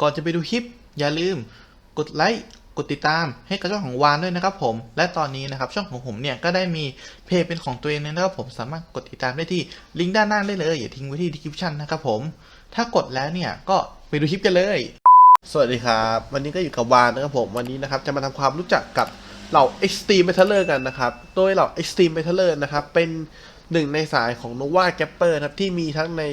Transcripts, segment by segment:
ก่อนจะไปดูคลิป อย่าลืมกดไลค์กดติดตามให้กับช่องของวานด้วยนะครับผม และตอนนี้นะครับช่องของผมเนี่ยก็ได้มีเพจเป็นของตัวเองนะครับผมสามารถกดติดตามได้ที่ลิงก์ด้านล่างได้เลยอย่าทิ้งไว้ที่ดีคริปชันนะครับผม ถ้ากดแล้วเนี่ยก็ไปดูคลิปกันเลย สวัสดีครับ วันนี้ก็อยู่กับวานนะครับผมวันนี้นะครับจะมาทำความรู้จักกับเหล่า Extreme Metaler กันนะครับโดยเหล่า Extreme Metaler นะครับเป็นหนึ่งในสายของ Nova Gapper ครับที่มีทั้งใน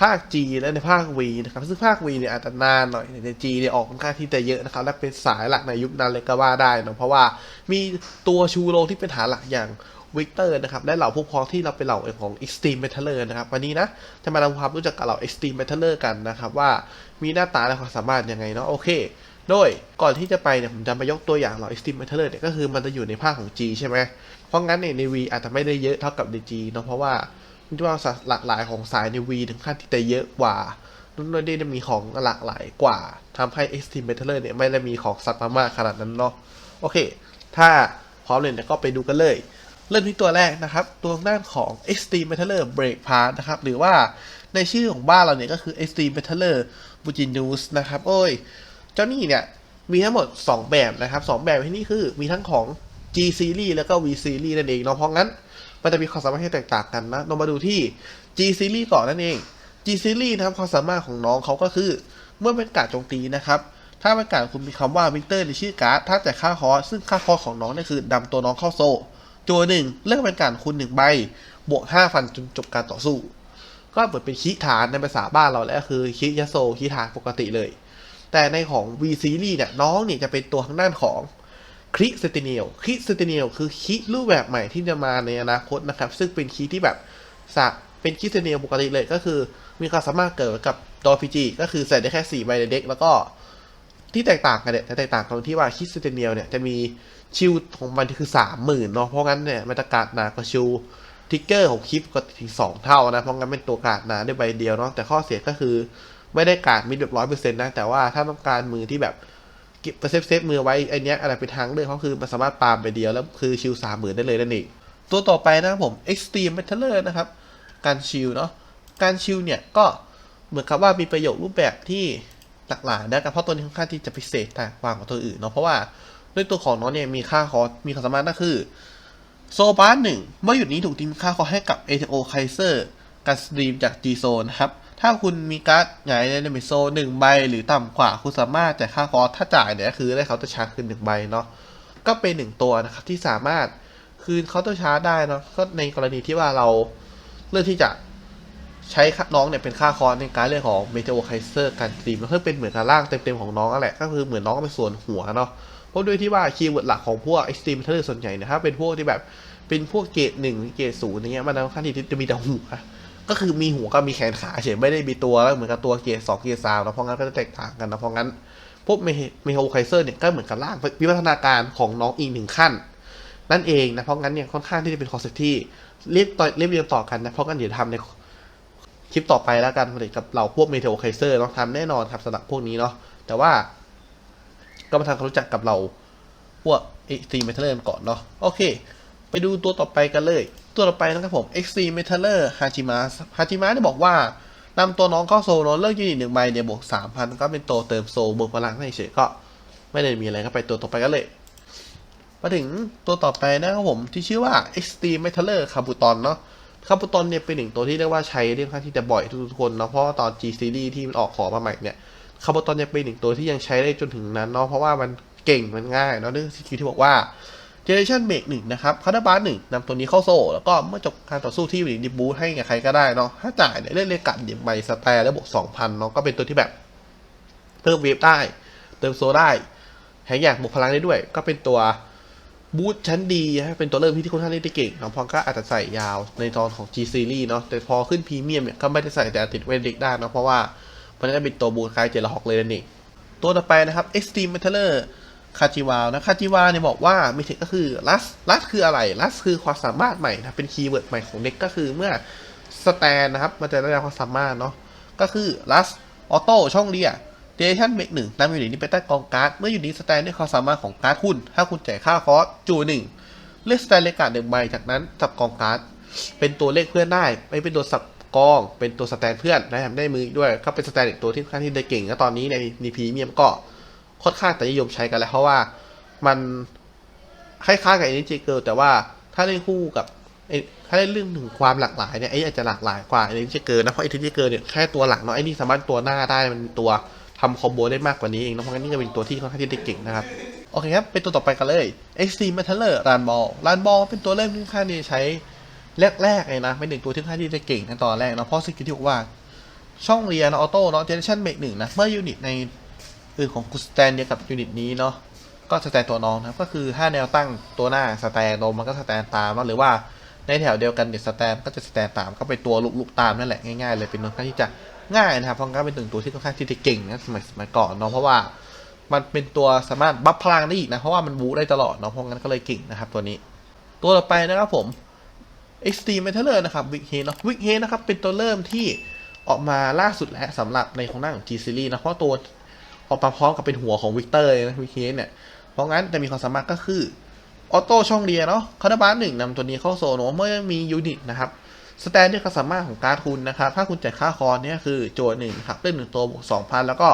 ภาค G และในภาค V นะครับ ซึ่งภาค V เนี่ยอาจจะนานหน่อยใน G เนี่ยออกค่อนข้างที่จะเยอะนะครับ และเป็นสายหลักในยุคนั้นเลยก็ว่าได้นะเพราะว่ามีตัวชูโรงที่เป็นฐานหลักอย่างวิกเตอร์นะครับ และเหล่าพวกพ้องที่เราเป็นเหล่าของ Extreme Metaler นะครับ วันนี้นะจะมาทำความรู้จักกับเหล่า Extreme Metaler กันนะครับ ว่ามีหน้าตาและความสามารถยังไงเนาะโอเค โดยก่อนที่จะไปเนี่ยผมจะมายกตัวอย่างเหล่า Extreme Metaler เนี่ยก็คือมันจะอยู่ในภาคของ G ใช่ไหมเพราะงั้นเนี่ยใน V อาจจะไม่ได้เยอะเท่ากับใน G เนาะเพราะว่า ด้วยว่าหลากหลายของสายใน V ถึงขั้นที่จะเยอะกว่านุ่นนี่จะมีของหลากหลายกว่าทำให้ Extreme Metaler เนี่ยไม่ได้มีของสัตว์มากขนาดนั้นเนาะโอเค ถ้าพร้อมเลยเนี่ยก็ไปดูกันเลย เริ่มที่ตัวแรกนะครับ ตัวด้านของ Extreme Metaler Break Part นะครับ หรือว่าในชื่อของบ้านเราเนี่ยก็คือ Extreme Metaler b u g i n u s นะครับ โอ้ย เจ้านี่เนี่ย มีทั้งหมด 2 แบบนะครับ 2 แบบที่นี่คือมีทั้งของ G Series แล้วก็ V Series นั่นเองเนาะเพราะงั้น มันจะมีความสามารถที่แตกต่างกันนะเรามาดูที่ G Series ก่อนนั่นเอง G Series นะครับความสามารถของน้องเขาก็คือ เมื่อเป็นการโจมตีนะครับ ถ้าเป็นการคุณมีคำว่าวิกเตอร์ในชื่อการ์ดถ้าจ่ายค่าคอร์สซึ่งค่าคอร์สของน้องนี่คือดำตัวน้องเข้าโซ่ตัวหนึ่งเลือกเป็นการคูณหนึ่งใบบวกห้าฟันจนจบการต่อสู้ ก็เหมือนเป็นคีฐานในภาษาบ้านเราแล้วคือคียาโซคีฐานปกติเลย แต่ในของ V Series เนี่ยน้องเนี่ยจะเป็นตัวทางด้านของ คริสเตเนียลคริสเตเนียลคือคีรูปแบบใหม่ที่จะมาในอนาคตนะครับ ซึ่งเป็นคีที่แบบสักเป็นคริสเตเนียลปกติเลยก็คือ มีความสามารถเกิดกับดอพีจีก็คือใส่ได้แค่ 4 ใบในเด็ก แล้วก็ที่แตกต่างกันเนี่ยแตกต่างตรงที่ว่าคิสเตเนียลเนี่ยจะมีชิลของมันที่คือสามหมื่นเนาะเพราะงั้นเนี่ยมันจะกาดหนากว่าชิลทิกเกอร์ของคลิปก็ถึงสองเท่านะเพราะงั้นเป็นตัวการดหนาได้ใบเดียวเนาะแต่ข้อเสียก็คือไม่ได้การดมิดแบบร้อยเปอร์เซ็นต์นะแต่ว่าถ้าต้องการมือที่แบบ ก็บเซฟเซฟมือไว้ไอเนี้ยอะไรเป็นทางเลือกเขาคือมันสามารถปาล์มไปเดียวแล้วคือชิลสามหมื่นได้เลยนั่นเองตัวต่อไปนะครับผม Extreme Metaler นะครับ การชิลเนาะการชิลเนี่ยก็เหมือนกับว่ามีประโยชน์รูปแบบที่หลากหลายนะครับเพราะตัวนี้ค่อนข้างที่จะพิเศษแตกต่างกับตัวอื่นเนาะเพราะว่าด้วยตัวของน้องเนี่ยมีค่าคอสมีความสามารถนั่นคือโซบาร์หนึ่งเมื่อหยุดนี้ถูกตีค่าคอให้กับ ATO Kaiser การสตรีมจาก G Zone นะครับ ถ้าคุณมีการ์ดหงายในเดมิโซหนึ่งใบหรือต่ำกว่า คุณสามารถจ่ายค่าคอสถ้าจ่ายเนี่ยคือได้เขาน์เตอร์ชาร์จคืนหนึ่งใบเนาะก็เป็นหนึ่งตัวนะครับที่สามารถคืนเคาตอร์ชาร์จได้เนาะก็ในกรณีที่ว่าเราเลือกที่จะใช้น้องเนี่ยเป็นค่าคอร์สในการเรื่องของเมเทโอไคเซอร์การสตรีมแล้วก็เป็นเหมือนกับร่างเต็มๆของน้องนั่นแหละก็คือเหมือนน้องเป็นส่วนหัวเนาะเพราะด้วยที่ว่าคีย์เวิร์ดหลักของพวก Extreme Metal ส่วนใหญ่เนี่ยถ้าเป็นพวกที่แบบเป็นพวกเกรดหนึ่งเกรดศูนย์อย่างเงี้ยมันค่อนข้างที่จะมีแต่หัว ก็คือมีหัวก็มีแขนขาเฉยไม่ได้มีตัวแล้วเหมือนกับตัวเกียรดสองเกียรดสามนะเพราะงั้นก็จะแตกต่างกันนะเพราะงั้นพวกเมโทไคเซอร์เนี่ยก็เหมือนกับร่างวิวัฒนาการของน้องอีกหนึ่งขั้น นั่นเองนะเพราะงั้นเนี่ยค่อนข้างที่จะเป็นคอนเซ็ปต์ที่เรียบต่อเรียบเรียงต่อกันนะเพราะงั้นเดี๋ยวทำในคลิปต่อไปแล้วกันผลิตกับเราพวกเมเทโอไคเซอร์เนาะทำแน่นอนครับสำหรับพวกนี้เนาะแต่ว่า ก็มาทำความรู้จักกับเราพวก XC Metaler ก่อนเนาะโอเค ดูตัวต่อไปกันเลย ตัวต่อไปนะครับผม XC Metaler Hajima Hajima เนี่ยบอกว่านำตัวน้องเข้าโซนเลือกยูนิตหนึ่งใบเนี่ยบวกสามพันก็เป็นตัวเติมโซบวกพลังให้เฉยก็ไม่ได้มีอะไรก็ไปตัวต่อไปกันเลย มาถึงตัวต่อไปนะครับผมที่ชื่อว่า Extreme Metaler Kabuton เนาะคาบูตอนเนี่ยเป็นหนึ่งตัวที่เรียกว่าใช้เรียกค่อนข้างที่จะบ่อยทุกๆคนเนาะเพราะาตอน G Series ที่มันออกขอมาใหม่เนี่ยคาบูตอนเนี่ยเป็นหนึ่งตัวที่ยังใช้ได้จนถึงนั้นเนาะเพราะว่ามันเก่งมันง่ายเนาะเนื่องจากที่บอกว่า Generation Make หนึ่งนะครับคาร์ดบาร์หนึ่งนำตัวนี้เข้าโซ่ แล้วก็เมื่อจบการต่อสู้ที่อยู่ในดิบูทให้กับใครก็ได้เนาะถ้าจ่ายเนี่ยเล่นเลกัดเดียบใบสแตร์แล้วบวกสองพันเนาะก็เป็นตัวที่แบบเพิ่มเวฟได้ เติมโซได้แถมอยากบวกพลังได้ด้วย ก็เป็นตัวบูทชั้นดีฮะเป็นตัวเริ่มที่ค่อนข้างเล่นได้เก่งเนาะพอก็อาจจะใส่ยาวในตอนของ G Series เนาะแต่พอขึ้นพรีเมียมเนี่ยก็ไม่ได้ใส่แต่ติดเวนเด็กได้เนาะเพราะว่ามันก็เป็นตัวบูทคล้ายเจลฮอกเลยนั่นเองตัวต่อไปนะครับ Extreme Metaler คาจิวาวนะคาจิวาเนี่ยบอกว่ามีเทคก็คือลัสลัสคืออะไรลัสคือความสามารถใหม่นะเป็นคีย์เวิร์ดใหม่ของเด็กก็คือเมื่อสแตนนะครับมันจะได้รับความสามารถเนาะก็คือลัสออโต้ช่องเรียเดชั่นเมกหนึ่งนำอยู่ในนี้ไปใต้กองการ์ดเมื่ออยู่นี้สแตนด้วยความสามารถของการ์ดคุณถ้าคุณจ่ายค่าคอสจูหนึ่งเลือกสแตนเลกาดหนึ่งใบจากนั้นสับกองการ์ดเป็นตัวเลขเพื่อนได้ ไม่เป็นตัวสับกอง เป็นตัวสแตนเพื่อนได้ทำได้มือด้วยก็เป็นสแตนอีกตัวที่ค่อนข้างที่จะเก่งแล้วตอนนี้ในในพีเมียมก็ ค่อนข้างแต่นิยมใช้กันแล้ว เพราะว่ามันคล้ายๆกับเอเนจีเกิลแต่ว่าถ้าเล่นคู่กับถ้าเล่นเรื่องถึงความหลากหลายเนี่ยไอ้อาจจะหลากหลายกว่าเอเนจีเกิลนะเพราะเอเนจีเกิลเนี่ยแค่ตัวหลักเนาะไอ้นี่สามารถตัวหน้าได้มันตัวทำคอมโบได้มากกว่านี้เองนะเพราะงั้นนี่ก็เป็นตัวที่ค่อนข้างที่จะเก่งนะครับโอเคครับเป็นตัวต่อไปกันเลย Extreme Metaler รานบอลรานบอลเป็นตัวเริ่มที่ค่อนข้างที่จะใช้แรกๆเลยนะเป็นหนึ่งตัวที่ค่อนข้างที่จะเก่งในตอนแรกนะเพราะสกิลที่บอกว่าช่องเรียนออโต้เนาะเจเนชั่นเบกหนึ่งนะเมื่อยูนิตใน อื่นของกูสแตนเดียวกับยูนิตนี้เนาะก็สแตนตัวน้องนะครับก็คือถ้าแนวตั้งตัวหน้าสแตนลงมันก็สแตนตามหรือว่าในแถวเดียวกันเดี๋ยวสแตนก็จะสแตนตามก็เป็นตัวลุกๆตามนั่นแหละง่ายๆเลยเป็นตัวค่อนข้างที่จะง่ายนะครับเพราะงั้นเป็นหนึ่งตัวที่ค่อนข้างที่จะเก่งนะสมัยสมัยก่อนเนาะเพราะว่ามันเป็นตัวสามารถบัฟพลังได้อีกนะเพราะว่ามันบูได้ตลอดเนาะเพราะงั้นก็เลยเก่งนะครับตัวนี้ ตัวต่อไปนะครับผม Extreme Metaler นะครับ Wick h e เนาะ Wick h e นะครับเป็นตัวเริ่มที่ออกมาล่าสุดแล้วสำหรับในของหน้าของ G Series นะเพราะตัว ออกมาพร้อมกับเป็นหัวของวิกเตอร์นะ Wick h e เนี่ย เพราะงั้นจะมีความสามารถก็คือออโต้ช่องเรียเนาะคาร์บานหนึ่งนำตัวนี้เข้าโซนเมื่อมียูนิตนะครับสแตนที่ความสามารถของการ์ดคุณนะครับ ถ้าคุณจ่ายค่าคอร์เนี่ยคือโจทย์หนึ่งครับเล่นหนึ่งตัวบวกสองพันแล้วก็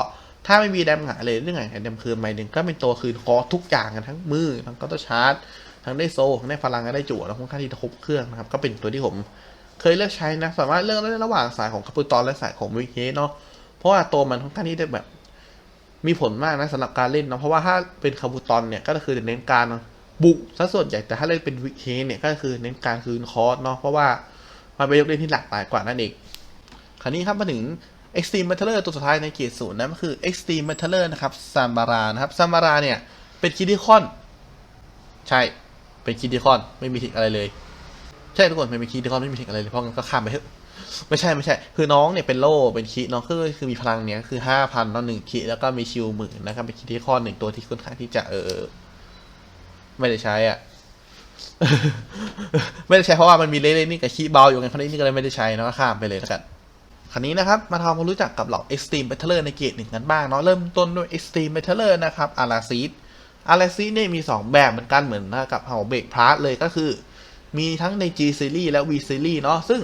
ถ้าไม่มีแดมหายเลยเรื่องไหนแดมคืนใหม่หนึ่งก็เป็นตัวคืนคอทุกอย่างกันทั้งมือทั้งก็ต้องชาร์จทั้งได้โซทั้งได้พลังและได้จั่วแล้วค่อนข้างที่จะครบเครื่องนะครับ ก็เป็นตัวที่ผมเคยเลือกใช้นะ สามารถเลือกได้ระหว่างสายของคาปูตอนและสายของวิเฮเนาะเพราะว่าตัวมันค่อนข้างที่จะแบบ มีผลมากนะสำหรับการเล่นเนาะเพราะว่าถ้าเป็นคาบูตอนเนี่ยก็คือเน้นการบุกซะส่วนใหญ่แต่ถ้าเล่นเป็นวิเฮเนี่ยก็คือเน้นการคืนคอร์สเนาะเพราะว่ามันเป็นยกเล่นที่หลากหลายกว่านั่นเองคราวนี้ครับมาถึง Extreme Metaler ตัวสุดท้ายในเกียรศูนย์นะก็คือ Extreme Metaler นะครับซามบารานะครับซามบาราเนี่ยเป็นคิดิคอน ใช่เป็นคิดิคอนไม่มีทิกอะไรเลย ใช่ทุกคนไม่มีคิดิคอนไม่มีทิกอะไรเลยเพราะงั้นก็ข้ามไปเถอะ ไม่ใช่ไม่ใช่ คือน้องเนี่ยเป็นโล่เป็นคิน้องคือคือมีพลังเนี่ยคือห้าพันต่อหนึ่งคิแล้วก็มีชิลหมื่นนะครับเป็นคิดิคอหนึ่งตัวที่ค่อนข้างที่จะเออไม่ได้ใช้อะไม่ได้ใช้เพราะว่ามันมีเล่นๆนี่กับคีเบาอยู่ไงเพราะนี่ก็เลยไม่ได้ใช้เนาะข้ามไปเลยแล้วกันคราวนี้นะครับมาทำความรู้จักกับเหล่า Extreme Battler ในเกรดหนึ่งกันบ้างเนาะเริ่มต้นด้วย Extreme Battler นะครับอาราซีดอาราซีดเนี่ยมี 2 แบบเหมือนกันเหมือนกับเฮาเบรกพาร์ทเลยก็คือ มีทั้งใน G Series และ V Series เนาะซึ่ง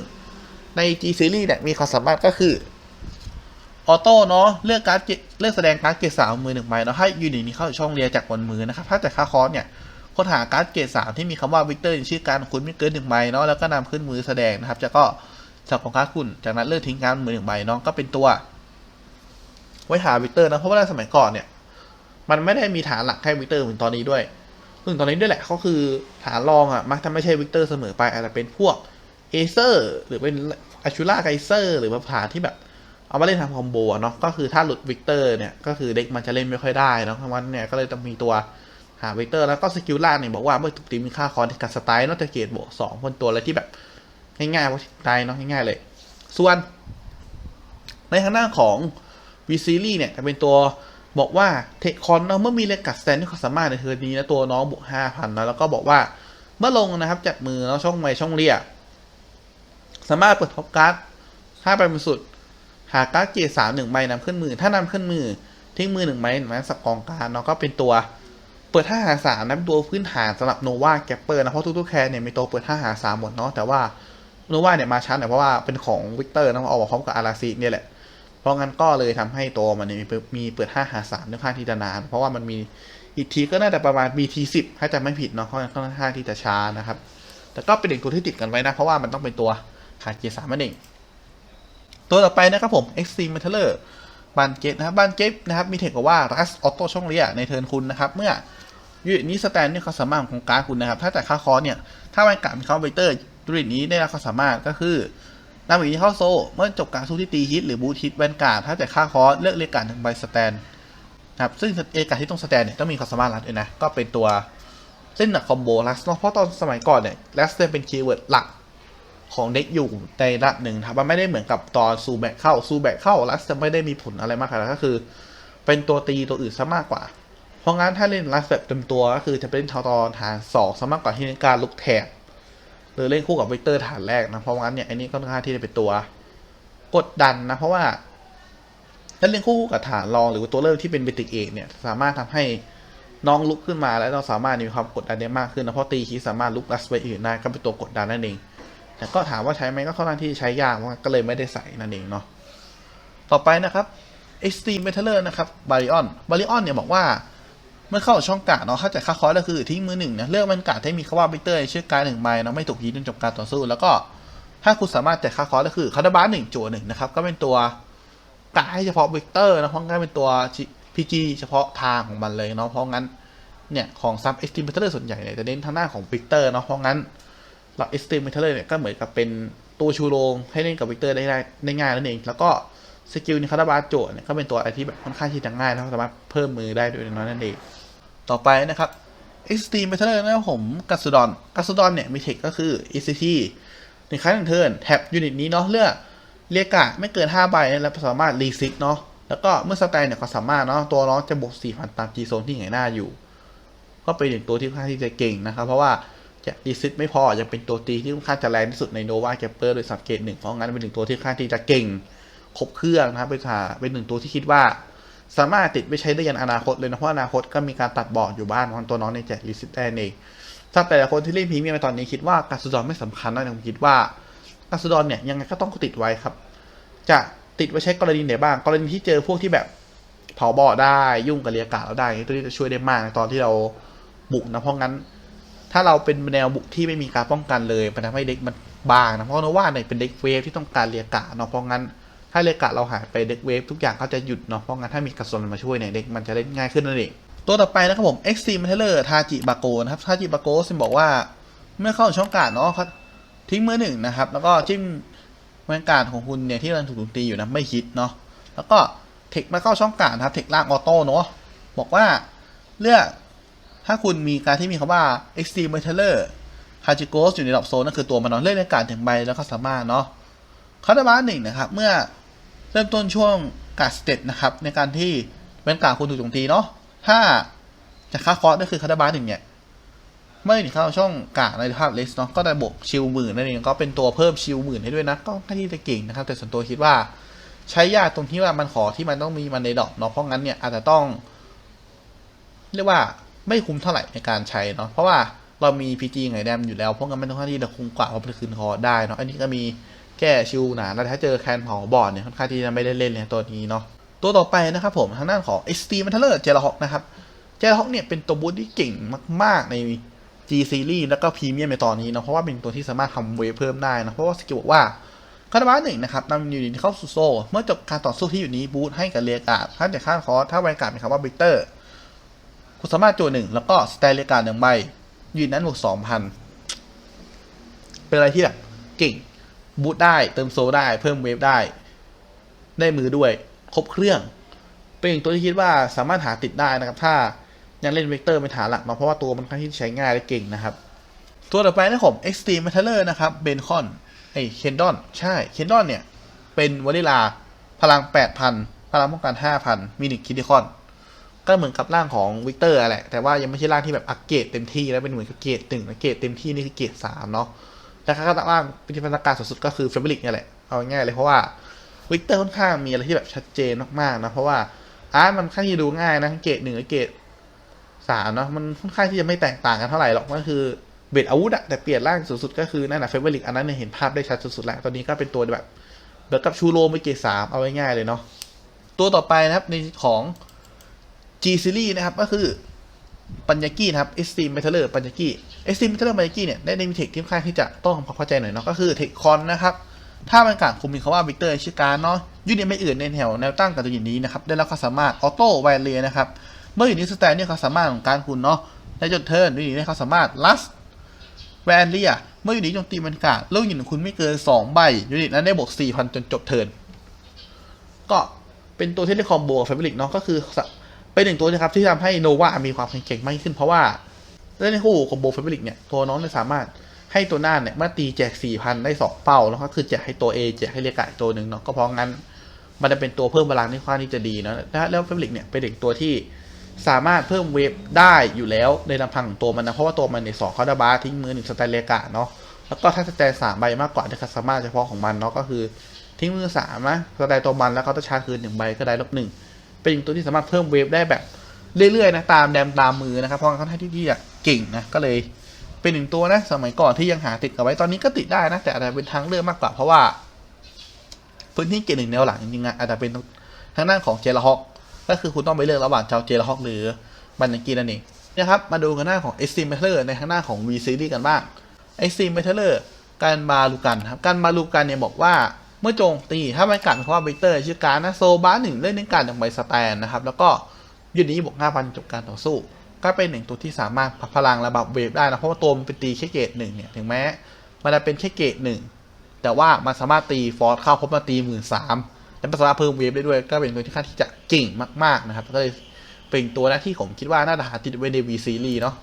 ใน G Series เนี่ยมีความสามารถก็คือออโต้เนาะเลือกการ์ดเลือกแสดงการ์ดเกรดสามมือหนึ่งใบเนาะให้ยูนิตนี้เข้าช่องเรียจากบนมือนะครับถ้าแต่ค่าคอร์สเนี่ยค้นหาการ์ดเกรดสามที่มีคำว่าวิกเตอร์ในชื่อการคุณไม่เกินหนึ่งใบเนาะแล้วก็นำขึ้นมือแสดงนะครับจะก็จับของการ์ดคุณจากนั้นเลือกทิ้งการดมือหนึ่งใบเนาะก็เป็นตัว ไว้หาวิกเตอร์นะเพราะว่าสมัยก่อนเนี่ย มันไม่ได้มีฐานหลักแค่วิกเตอร์เหมือนตอนนี้ด้วยซึ่งตอนนี้ด้วยแหละก็คือฐานรองอะมักจะไม่ใช่วิกเตอร์เสมอไปอาจจะเป็นพวก เอเซอร์หรือเป็นอาชูล่าไกเซอร์หรือว่าฐาที่แบบ เอามาเล่นทำคอมโบอะเนาะก็คือถ้าหลุดวิกเตอร์เนี่ย ก็คือเด็กมันจะเล่นไม่ค่อยได้เนาะเพราะงั้นเนี่ยก็เลยต้องมีตัวหาเวกเตอร์แล้วก็สกิลล่าเนี่ยบอกว่าเมื่อถูกตีมีค่าคอนในการสไตล์นอกจากเกตบวกสองคนตัวอะไรที่แบบ ง่ายๆว่าสไตล์เนาะง่ายๆเลย ส่วน ในทางด้าของวีซีรีเนี่ยจะเป็นตัวบอกว่าเทคคอนเนาะเมื่อมีเลกัสแตนที่เขาสามารถในเทอร์นี้นะตัวน้องบวกห้าพันนะแล้วก็บอกว่าเมื่อลงนะครับจากมือแล้วช่องไวช่องเรีย สามารถเปิดท็อปการ์ดห้าใบบนสุด หาการ์ดเกรดสามหนึ่งใบนำขึ้นมือ ถ้านำขึ้นมือ ทิ้งมือหนึ่งใบนึ่งใบสับกองการดเนาะก็เป็นตัวเปิดท่าหาสามนะเป็นตัวพื้นฐานสำหรับโนวาแกปเปอร์นะเพราะทุกๆแคนเนี่ยมีตัวเปิดท่าหาสามหมดเนาะแต่ว่าโนวาเนี่ยมาช้าหน่อยเพราะว่าเป็นของวิกเตอร์นะเอามาพร้อมกับอาราซีเนี่ยแหละเพราะงั้นก็เลยทำให้ตัวมันเนี่ยมีเปิดมีเปิดท่าหาสามค่อนข้างที่จะนาน เพราะว่ามันมีอีกทีก็น่าจะประมาณ BT สิบถ้าจะไม่ผิดเนาะเพราะงั้นค่อนข้างที่จะช้านะครับ แต่ก็เป็นอีกตัวที่ติดกันไว้นะ เพราะว่ามันต้องเป็นตัว ขาดเกียร์สามนั่นเอง ตัวต่อไปนะครับผม Extreme Metaler บานเกตนะครับบานเกตนะครับ มีเทคกับว่า Rust Auto ช่องเรียในเทิร์นคุณนะครับ เมื่อยูนิตนี้สแตนเนี่ยเขาสามารถของการคุณนะครับ ถ้าแต่ค่าคอร์เนี่ย ถ้าแวนการ์ดมีคาเวเตอร์ยูนิตนี้ได้รับความสามารถก็คือนำยูนิตเข้าโซ เมื่อจบการสู้ที่ตีฮิตหรือบูทฮิตแวนการ์ดถ้าแต่ค่าคอร์สเลือกเรียกการ์ดหนึ่งใบสแตนนะครับซึ่งเอการ์ที่ต้องสแตนเนี่ยต้องมีความสามารถรัดด้วยนะก็เป็นตัวเล่นหนักคอมโบลัสเนาะเพราะตอนสมัยก่อนเนี่ยลัสเป็นคีย์เวิร์ดหลัก ของเด็กอยู่ในระดับหนึ่งครับมันไม่ได้เหมือนกับตอนซูแบกเข้าซูแบกเข้าลัสจะไม่ได้มีผลอะไรมากขนาดนั้นก็คือ เป็นตัวตีตัวอื่นซะมากกว่า เพราะงั้นถ้าเล่นลัสแบบเต็มตัวก็คือจะเป็นทอตอนฐานสองซะมากกว่าที่ในการลุกแถบหรือเล่นคู่กับวิกเตอร์ฐานแรกนะเพราะงั้นเนี่ยอันนี้ก็ค่อนข้างที่จะเป็นตัวกดดันนะเพราะว่าถ้าเล่นคู่กับฐานรองหรือว่าตัวเริ่มที่เป็นเบติกเอกเนี่ยสามารถทำให้น้องลุกขึ้นมาแล้วเราสามารถมีความกดดันได้มากขึ้นนะเพราะตีคีสามารถลุกลัสไปอื่นได้ก็เป็นตัวกดดันนั่นเอง แต่ก็ถามว่าใช้ไหมก็ค่อนข้างที่ใช้ยากมากก็เลยไม่ได้ใส่นั่นเองเนาะต่อไปนะครับ Extreme Metaler นะครับ Barion Barion เนี่ยบอกว่าเมื่อเข้าช่องกาดเนาะถ้าจะค่าคอร์สก็คือทิ้งมือหนึ่งนะเลือกมันกาดให้มีคำว่าวิเตอร์ชื่อการหนึ่งใบเนาะไม่ถูกยีดจนจบการต่อสู้ แล้วก็ถ้าคุณสามารถแจกค่าคอร์สก็คือคาร์ดบาร์หนึ่งจั่วหนึ่งนะครับก็เป็นตัวกาดให้เฉพาะวิกเตอร์นะเพราะงั้นเป็นตัวพีจีเฉพาะทางของมันเลยเนาะเพราะงั้นเนี่ยของซับเอ็กซ์ตรีมเมเลอร์ส่วนใหญ่เนี่ยจะเน้นทางหน้าของวิกเตอร์เนาะเพราะงั้น เราเอ็กซ์ตรีมเมทัลเลอร์เนี่ยก็เหมือนกับเป็นตัวชูโรงให้เล่นกับวิกเตอร์ได้ง่ายได้ง่ายนั่นเอง แล้วก็สกิลในคาร์ดบาโจเนี่ยก็เป็นตัวอะไรที่แบบค่อนข้างที่จะง่ายแล้วสามารถเพิ่มมือได้ด้วยน้อยนั่นเอง ต่อไปนะครับ Extreme Battler นะครับผมกัสดอนกัสดอนเนี่ยมีเทคก็คือ ECT ในครั้งหนึ่งเทิร์นแท็บยูนิตนี้เนาะเลือกเรียกกะไม่เกิน 5 ใบแล้วสามารถรีซิกเนาะแล้วก็เมื่อสแตนเนี่ยก็สามารถเนาะตัวน้องจะบวก4,000 ตาม G โซนที่ไหนหน้าอยู่ ก็เป็นหนึ่งตัวที่ค่อนข้างที่จะเก่งนะครับเพราะว่า จะรีซิตไม่พอยังเป็นตัวตีที่ค่อนข้างจะแรงที่สุดในโนวาแกปเปอร์โดยสังเกตหนึ่งเพราะงั้นเป็นหนึ่งตัวที่ค่อนข้างที่จะเก่งครบเครื่องนะครับเป็นค่ะเป็นหนึ่งตัวที่คิดว่า สามารถติดไปใช้ได้ยันอนาคตเลยนะเพราะอนาคตก็มีการตัดบอร์ดอยู่บ้านของตัวน้องในแจกลิซิตได้เองสำหรับแต่ละคนที่เล่นพรีเมียมในตอนนี้คิดว่าการสุดอนไม่สำคัญนะผมคิดว่าการสุดอนเนี่ยยังไงก็ต้องติดไว้ครับ จะติดไว้ใช้กรณีไหนบ้าง กรณีที่เจอพวกที่แบบเผาบอร์ดได้ยุ่งกับเรียกาศเราได้ตัวนี้จะช่วยได้มากในตอนที่เราบุกนะเพราะงั้น ถ้าเราเป็นแนวบุกที่ไม่มีการป้องกันเลยมันทำให้เด็กมันบางนะเพราะนว่าเนี่ยเป็นเด็กเวฟที่ต้องการเรียกาศเนาะเพราะงั้นถ้าเรียกะเราหายไปเด็กเวฟทุกอย่างก็จะหยุดเนาะเพราะงั้นถ้ามีกระสุนมาช่วยเนี่ยเด็กมันจะเล่นง่ายขึ้นนั่นเองตัวต่อไปนะครับผม Extreme t a l e r ทาจิบาโกนะครับทาจิบาโกซิมบอกว่าเมื่อเข้าช่องการดเนาะทิ้งมือหนึ่งนะครับ แล้วก็จิ้มแวนการของคุณเนี่ยที่กำลังถูกตีอยู่นะไม่ฮิตเนาะแล้วก็เทคมาเข้าช่องการดนะครับเทคล่างออโต้เนาะบอกว่าเลือก ถ้าคุณมีการที่มีคำว่า Extreme m e t a l e r ฮาจิโกสอยู่ในดับโซนนั่นคือตัวมันเนาะเล่นในการถึงใบแล้วก็สามารถเนาะคาร์ดบาร์หนึ่งนะครับ เมื่อเริ่มต้นช่วงการสเตตนะครับ ในการที่เป็นการคุณถูกโจมตีเนาะถ้าจะค่าคอร์สก็คือคาร์ดบาร์หนึ่งเนี่ยไม่ถึงเข้าช่องกาในภาพเลสเนาะก็ได้บวกชิลหมื่นนั่นเองก็เป็นตัวเพิ่มชิลหมื่นให้ด้วยนะ ก็ค่อนที่จะเก่งนะครับ แต่ส่วนตัวคิดว่าใช้ยากตรงที่ว่ามันขอที่มันต้องมีมันในดอกเนาะเพราะงั้นเนี่ยอาจจะต้อง เรียกว่า ไม่คุ้มเท่าไหร่ในการใช้เนาะเพราะว่าเรามี PG ไงแดมอยู่แล้วเพราะงั้นมันค่อนข้างที่จะคุ้มกว่าเพราะมันคืนคอได้เนาะอันนี้ก็มีแก้ชิวหนาแล้วถ้าเจอแคนเผาบอร์ดเนี่ยค่อนข้างที่จะไม่ได้เล่นเลยตัวนี้เนาะตัวต่อไปนะครับผมทางด้านของ x t r e m e m e t a l e r เจลฮอกนะครับเจลฮอกเนี่ยเป็นตัวบูธที่เก่งมาก ๆ ใน G Series แล้วก็พรีเมียมในตอนนี้เนาะเพราะว่าเป็นตัวที่สามารถทำเวเพิ่มได้นะเพราะว่าสกิลบอกว่าคาร์บาหนึ่งนะครับนำยูนิตเข้าสู่โซเมื่อจบการต่อสู้ที่อยู่นี้บูธให้กับเรียกาดถ้าจะค่าคอร์ถ้าแวนการ์ดมีคำว่าบิเตอร์ คุณสามารถโจหนึ่งแล้วก็สแตนเรียกาดหนึ่งใบยูนิตนั้นบวกสองพันเป็นอะไรที่แบบเก่งบูตได้เติมโซได้เพิ่มเวฟได้ ได้มือด้วยครบเครื่อง เป็นอีกตัวที่คิดว่าสามารถหาติดได้นะครับ ถ้ายังเล่นเวกเตอร์เป็นฐานหลักมาเพราะว่าตัวมันค่อนข้างที่ใช้ง่ายและเก่งนะครับ ตัวต่อไปนะผม Extreme Metaler นะครับเบนคอนไอเคนดอนใช่เคนดอนเนี่ย เป็นวานิลาพลัง 8,000 พลังป้องกัน 5,000 มีหนึ่งคิดิคอน ก็เหมือนกับร่างของวิกเตอร์แหละ แต่ว่ายังไม่ใช่ร่างที่แบบอักเกรดเต็มที่แล้วเป็นเหมือนกับเกรดหนึ่งเกรดเต็มที่นี่คือเกรดสามเนาะแต่ค่าตั้งล่างเป็นที่พัฒนาการสุดๆก็คือเฟเบริกเนี่ยแหละเอาง่ายเลยเพราะว่าวิกเตอร์ค่อนข้างมีอะไรที่แบบชัดเจนมากๆนะเพราะว่าอาร์ตมันค่อนข้างจะดูง่ายนะเกรดหนึ่งกับเกรดสามเนาะมันค่อนข้างที่จะไม่แตกต่างกันเท่าไหร่หรอกมันคือเบ็ดอาวุธอะแต่เปลี่ยนร่างสุดๆก็คือนั่นแหะเฟเบริกอันนั้นเนี่ยเห็นภาพได้ชัดสุดๆแล้วตอนนี้ก็เป็นตัวแบบเบิร์กับชูโรไปเกรดสามเอาง่ายๆเลยเนาะตัวต่อไปนะครับในของ G Series นะครับ ก็คือปัญญากี้นะครับ Extreme Metaler ปัญญากี้ Extreme Metaler ปัญญากี้เนี่ยได้ในมีเทคที่ค่อนข้างที่จะต้องทำความเข้าใจหน่อยเนาะก็คือเทคคอนนะครับ ถ้ามันการคุมมีคำว่าวิกเตอร์ชื่อการเนาะยูนิตไม่อื่นในแถวแนวตั้งกับตัวอย่างนี้นะครับ ได้รับความสามารถออโต้ไวเลนะครับ เมื่ออยู่นี้สแตนเนี่ยความสามารถของการคุณเนาะในจดเทิร์นยูนิตได้ความสามารถลัสแวนเลียเมื่ออยู่นี้โจมตีมันการลูกยูนิตของคุณไม่เกิน2ใบยูนิตนั้นได้บวก4,000จนจบเทิร์นก็เป็นตัวที่ได้คอมโบกับเฟบริกเนาะก็คือ เป็นหนึ่งตัวนะครับที่ทำให้โนวามีความแข็งแกร่งมากขึ้นเพราะว่าเล่นในคู่คอมโบเฟเบริกเนี่ยตัวน้องเนี่ยสามารถให้ตัวหน้าเนี่ยมื่อตีแจก4,000ได้2เป้าแล้วก็คือแจกให้ตัว A แจกให้เรียกไก่ตัวหนึ่งเนาะก็เพราะงั้น มันจะเป็นตัวเพิ่มพลังที่ค่อนข้างที่จะดีเนาะแล้วเฟเบริกเนี่ยเป็นเด็กตัวที่สามารถเพิ่มเวฟได้อยู่แล้วในลำพังของตัวมันนะเพราะว่าตัวมันในสองคาร์ดบาร์ทิ้งมือหนึ่งสแตนเลกาเนาะแล้วก็ถ้าสแตนสามใบมากกว่าจะสามารถเฉพาะของมันเนาะก็คือทิ้งมือสามนะสแตนตัวมันแล้วก็ต้องชาร์จคืนหนึ่งใบก็ได้ลบหนึ่ง เป็นตัวที่สามารถเพิ่มเวฟได้แบบเรื่อยๆนะตามแดมตามมือนะครับเพราะเขาให้ที่ที่เก่งนะก็เลยเป็นหนึ่งตัวนะสมัยก่อนที่ยังหาติดเอาไว้ตอนนี้ก็ติดได้นะแต่อาจจะเป็นทางเลือกมากกว่าเพราะว่าพื้นที่เกรดหนึ่งแนวหลังจริงๆอะอาจจะเป็นทางด้านของเจลฮอกก็คือคุณต้องไปเลือกระหว่างเจ้าเจลฮอกหรือบันนังกีนั่นเองนะครับมาดูกันหน้าของ s อ m e t a l e r ในทางหน้าของ V Series กันบ้างไอซีเมทเลอร์การมาลูกันครับการมาลูกันเนี่ยบอกว่า เมื่อโจมตีถ้ามันกัดเพราะว่าเบเตอร์ชื่อการนะโซบาหนึ่งเล่นในการจากใบสแตนนะครับ แล้วก็ยืนนี้บวก5,000จบการต่อสู้ ก็เป็นหนึ่งตัวที่สามารถพับพลังระบับเวฟได้นะเพราะว่าตัวมันเป็นตีแค่เกรดหนึ่งเนี่ยถึงแม้มันจะเป็นแค่เกรดหนึ่งแต่ว่ามันสามารถตีฟอร์สเข้าพราะมันตีหมื่นสามและมันสามารถเพิ่มเวฟได้ด้วยก็เป็นตัวที่ค่อนข้าที่จะเก่งมากๆนะครับก็เลยเป็นตัวนะที่ผมคิดว่าน่าจะหาติดไว้ใน V Series เนาะ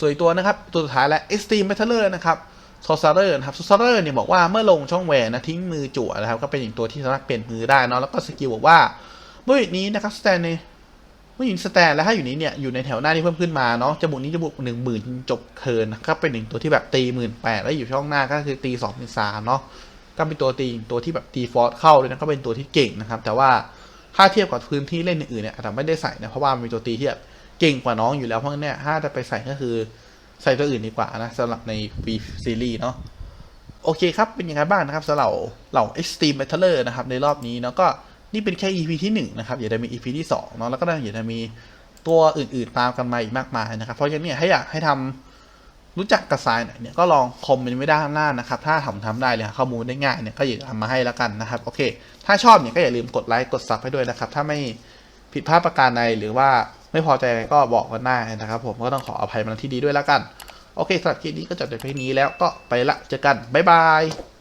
ส่วนตัวนะครับตัวสุดท้ายและ Extreme Metaler นะครับ s o r c e r e r นะครับ s o r c e r e r เนี่ยบอกว่าเมื่อลงช่องแหวนนะทิ้งมือจั่วนะครับ ก็เป็นอีกตัวที่สามารถเปลี่ยนมือได้เนาะแล้วก็สกิลบอกว่าเมื่อนี้นะครับสแตนในเมื่ออยู่สแตนแล้วถ้าอยู่นี้เนี่ยอยู่ในแถวหน้าที่เพิ่มขึ้นมาเนาะจะบวกนี้จะบวกหนึ่งหมื่นจบเทิร์นนะครับเป็นหนึ่งตัวที่แบบตีหมื่นแปดแล้วอยู่ช่องหน้าก็คือตีสองเป็นสามเนาะก็เป็นตัวตีตัวที่แบบตีฟอร์สเข้าเลยนะก็เป็นตัวที่เก่งนะครับ แต่ว่าถ้าเทียบกับพื้นที่เล่นอื่นเนี่ยอาจจะไม่ได้ใส่นะเพราะว่ามีตัวตีที่แบบเก่งกว่าน้องอยู่แล้วเพราะงั้นเนี่ยถ้าจะไปใส่ก็คือ ใส่ตัวอื่นดีกว่านะสำหรับใน V Series เนาะโอเคครับ เป็นยังไงบ้างนะครับสำหรับเหล่า Extreme Battler นะครับ ในรอบนี้เนาะก็นี่เป็นแค่ EP ที่1นะครับอย่าได้มี EP ที่2เนาะแล้วก็อย่าได้มีตัวอื่นๆตามกันมาอีกมากมายนะครับ เพราะฉะนั้นเนี่ยให้อยากให้ทำรู้จักกับทรายหนเนี่ยก็ลองคอมเมนต์ไว้ด้านล่างนะครับ ถ้าทำทำได้เลยข้อมูลได้ง่ายเนี่ยก็อย่าทำมาให้แล้วกันนะครับ โอเค ถ้าชอบเนี่ยก็อย่าลืมกดไลค์กดซับให้ด้วยนะครับ ถ้าไม่ผิดพลาดประการใดหรือว่า ไม่พอใจอะไรก็บอกกันได้นะครับ ผมก็ต้องขออภัยมาที่ดีด้วยแล้วกัน โอเคสำหรับคลิปนี้ก็จบแต่เพียงนี้แล้วก็ไปละเจอกันบ๊ายบาย